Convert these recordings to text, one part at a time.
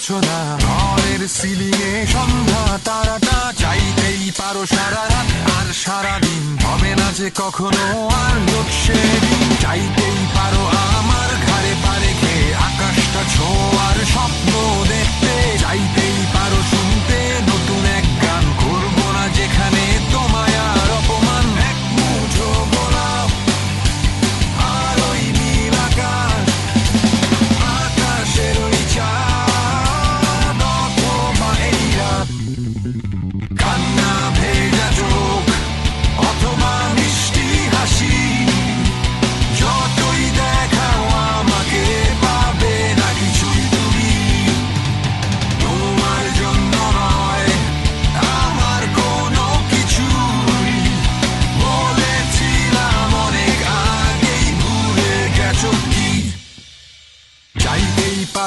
আলোচনা, ঘরের সিলিং এ সন্ধ্যা, তারাটা চাইতেই পারো সারা রাত। আর সারা দিন হবে না যে কখনো আর লোকসেদিন চাইতেই পারো আর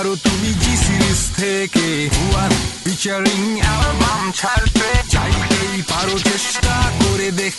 পারো তুমি জি সিরিজ থেকে হুয়ার ফিচারিং অ্যালবাম ছাড়তে চাইতেই পারো চেষ্টা করে দেখ